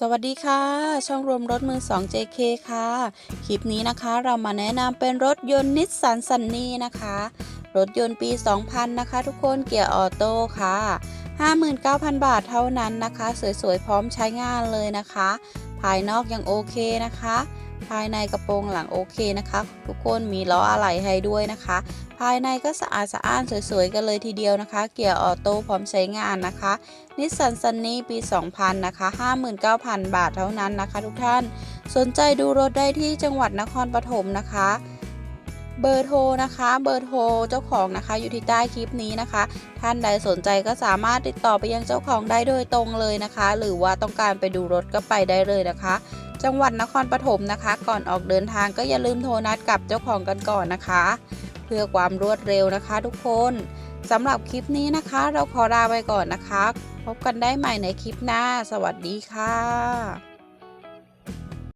สวัสดีค่ะ ช่องรวมรถมือ 2 JK ค่ะ คลิปนี้นะคะเรามาแนะนำเป็นรถยนต์นิสสันซันนี่นะคะ รถยนต์ปี 2000 นะคะ ทุกคนเกียร์ออโต้ค่ะ 59,000 บาทเท่านั้นนะคะ สวยๆ พร้อมใช้งานเลยนะคะ ภายนอกยังโอเคนะคะ ภายในกระโปรงหลังโอเคนะคะ ทุกคนมีล้ออะไหล่ให้ด้วยนะคะ ภายในก็สะอาดสะอ้านสวยๆกันเลยทีเดียวนะคะ เกียร์ออโต้พร้อมใช้งานนะคะนิสสันซันนี่ปี 2000 นะคะ 59,000 บาทเท่านั้นนะคะ ทุกท่านสนใจดูรถได้ที่จังหวัดนครปฐมนะคะ เบอร์โทรนะคะเบอร์โทรเจ้าของนะคะ อยู่ที่ใต้คลิปนี้นะคะ ท่านใดสนใจก็สามารถติดต่อไปยังเจ้าของได้โดยตรงเลยนะคะ หรือว่าต้องการไปดูรถก็ไปได้เลยนะคะ จังหวัดนครปฐมนะคะ ก่อนออกเดินทางก็อย่าลืมโทรนัดกับเจ้าของกันก่อนนะคะ เพื่อความรวดเร็วนะคะ ทุกคนสำหรับคลิปนี้นะคะ เราขอลาไปก่อนนะคะ พบกันได้ใหม่ในคลิปหน้า สวัสดีค่ะ